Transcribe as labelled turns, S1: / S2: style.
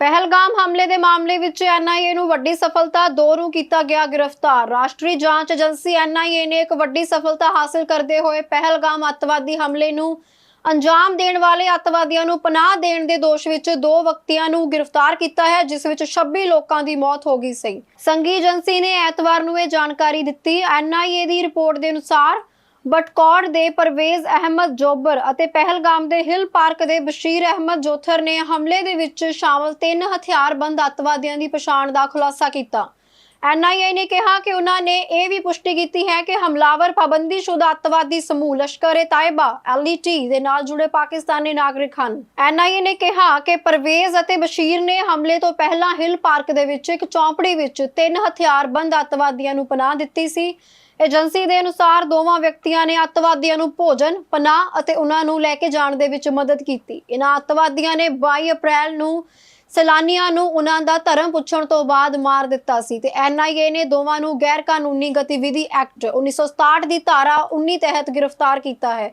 S1: ਪਹਿਲਗਾਮ ਹਮਲੇ ਦੇ ਮਾਮਲੇ ਵਿੱਚ ਐਨਆਈਏ ਨੂੰ ਵੱਡੀ ਸਫਲਤਾ ਦੋ ਨੂੰ ਕੀਤਾ ਗਿਆ ਗ੍ਰਿਫਤਾਰ। ਰਾਸ਼ਟਰੀ ਜਾਂਚ ਏਜੰਸੀ ਐਨਆਈਏ ਨੇ ਇੱਕ ਵੱਡੀ ਸਫਲਤਾ ਹਾਸਲ ਕਰਦੇ ਹੋਏ ਪਹਿਲਗਾਮ ਅੱਤਵਾਦੀ ਹਮਲੇ ਨੂੰ ਅੰਜਾਮ ਦੇਣ ਵਾਲੇ ਅੱਤਵਾਦੀਆਂ ਨੂੰ ਪਨਾਹ ਦੇਣ ਦੇ ਦੋਸ਼ ਵਿੱਚ ਦੋ ਵਿਅਕਤੀਆਂ ਨੂੰ ਗ੍ਰਿਫਤਾਰ ਕੀਤਾ ਹੈ, ਜਿਸ ਵਿੱਚ 26 ਲੋਕਾਂ ਦੀ ਮੌਤ ਹੋ ਗਈ ਸੀ। ਸੰਘੀ ਏਜੰਸੀ ਨੇ ਐਤਵਾਰ ਨੂੰ ਇਹ ਜਾਣਕਾਰੀ ਦਿੱਤੀ। ਐਨਆਈਏ ਦੀ ਰਿਪੋਰਟ ਦੇ ਅਨੁਸਾਰ ਬਟਕੌਰ ਦੇ ਪਰਵੇਜ਼ ਅਹਿਮਦ ਜੋਬਰ ਅਤੇ ਪਹਿਲਗਾਮ ਦੇ ਹਿਲ ਪਾਰਕ ਦੇ ਬਸ਼ੀਰ ਅਹਿਮਦ ਜੋਥਰ ਨੇ ਹਮਲੇ ਦੇ ਵਿੱਚ ਸ਼ਾਮਲ ਤਿੰਨ ਹਥਿਆਰਬੰਦ ਅੱਤਵਾਦੀਆਂ ਦੀ ਪਛਾਣ ਦਾ ਖੁਲਾਸਾ ਕੀਤਾ। ਐਨਆਈਏ ਨੇ ਕਿਹਾ ਕਿ ਉਹਨਾਂ ਨੇ ਇਹ ਵੀ ਪੁਸ਼ਟੀ ਕੀਤੀ ਹੈ ਕਿ ਹਮਲਾਵਰ ਪਾਬੰਦੀਸ਼ੁਦਾ ਅੱਤਵਾਦੀ ਸਮੂਹ ਲਸ਼ਕਰ-ਏ ਤਾਇਬਾ ਐਲਈਟੀ ਦੇ ਨਾਲ ਜੁੜੇ ਪਾਕਿਸਤਾਨੀ ਨਾਗਰਿਕ ਹਨ। ਐਨਆਈਏ ਨੇ ਕਿਹਾ ਕਿ ਪਰਵੇਜ਼ ਅਤੇ ਬਸ਼ੀਰ ਨੇ ਹਮਲੇ ਤੋਂ ਪਹਿਲਾਂ ਹਿਲ ਪਾਰਕ ਦੇ ਵਿੱਚ ਇੱਕ ਚੌਂਪੜੀ ਵਿੱਚ ਤਿੰਨ ਹਥਿਆਰਬੰਦ ਅੱਤਵਾਦੀਆਂ ਨੂੰ ਪਨਾਹ ਦਿੱਤੀ ਸੀ। ਏਜੰਸੀ ਦੇ ਅਨੁਸਾਰ ਦੋਵਾਂ ਵਿਅਕਤੀਆਂ ਨੇ ਅੱਤਵਾਦੀਆਂ ਨੂੰ ਭੋਜਨ, ਪਨਾਹ ਅਤੇ ਉਹਨਾਂ ਨੂੰ ਲੈ ਕੇ ਜਾਣ ਦੇ ਵਿੱਚ ਮਦਦ ਕੀਤੀ। ਇਹਨਾਂ ਅੱਤਵਾਦੀਆਂ ਨੇ 22 ਅਪ੍ਰੈਲ ਨੂੰ ਸੈਲਾਨੀਆਂ ਨੂੰ ਉਹਨਾਂ ਦਾ ਧਰਮ ਪੁੱਛਣ ਤੋਂ ਬਾਅਦ ਮਾਰ ਦਿੱਤਾ ਸੀ ਤੇ ਐਨਆਈਏ ਨੇ ਦੋਵਾਂ ਨੂੰ ਗੈਰ ਕਾਨੂੰਨੀ ਗਤੀਵਿਧੀ ਐਕਟ 1967 ਦੀ ਧਾਰਾ 19 ਤਹਿਤ ਗ੍ਰਿਫਤਾਰ ਕੀਤਾ ਹੈ।